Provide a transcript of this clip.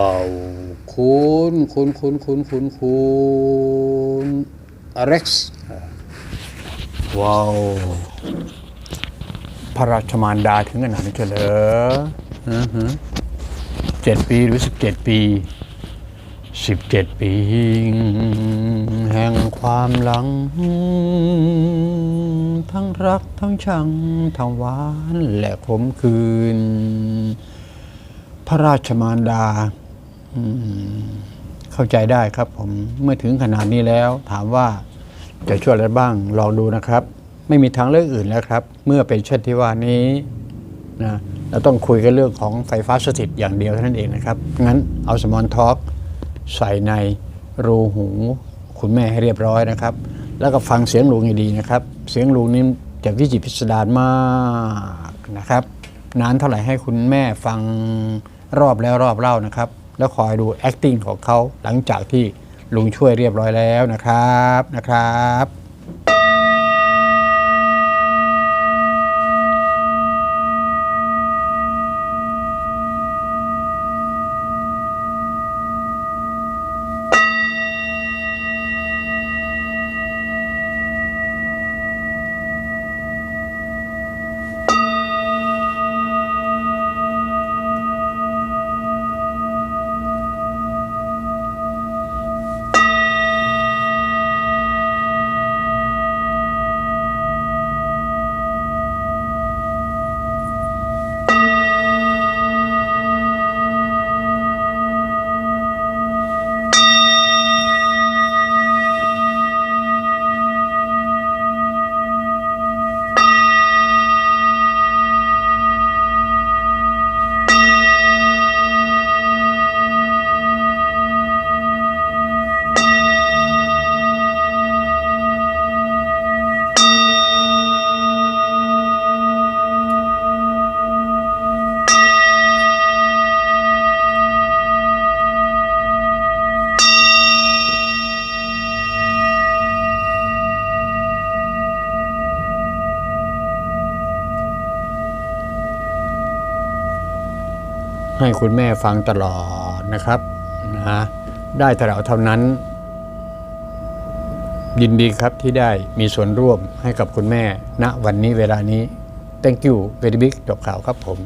ว้าวคุณคุณคุณคุณคุณคุณอเร็กซ์ว้าวพระราชมารดาถึงขนาดนี้เฉลออือหือเจ็ดปีหรือสิบเจ็ดปีสิบเจ็ดปี แห่งความหลัง ทั้งรักทั้งชัง ทั้งหวานและขมคืน พระราชมารดาอืม เข้าใจได้ครับผมเมื่อถึงขนาดนี้แล้ว ถามว่าจะช่วยอะไรบ้างลองดูนะครับ ไม่มีทางเลือกอื่นแล้วครับ เมื่อเป็นเช่นที่ว่านี้นะเราต้องคุยกันเรื่องของไฟฟ้าสถิตอย่างเดียวเท่านั้นเองนะครับ งั้นเอาสมอนท็อกใส่ในรูหูคุณแม่ให้เรียบร้อยนะครับ แล้วก็ฟังเสียงลุงให้ดีนะครับ เสียงลุงนี้จะวิจิตรพิสดารมากนะครับ นานเท่าไหร่ให้คุณแม่ฟังรอบแล้วรอบเล่านะครับ แล้วคอยดู acting ของเขาหลังจากที่ลุงช่วยเรียบร้อยแล้วนะครับนะครับ ให้คุณแม่ฟังตลอดนะครับนะได้แต่เราเท่านั้น ยินดีครับที่ได้มีส่วนร่วมให้กับคุณแม่ณวันนี้เวลานี้ thank you very big จบข่าวครับผม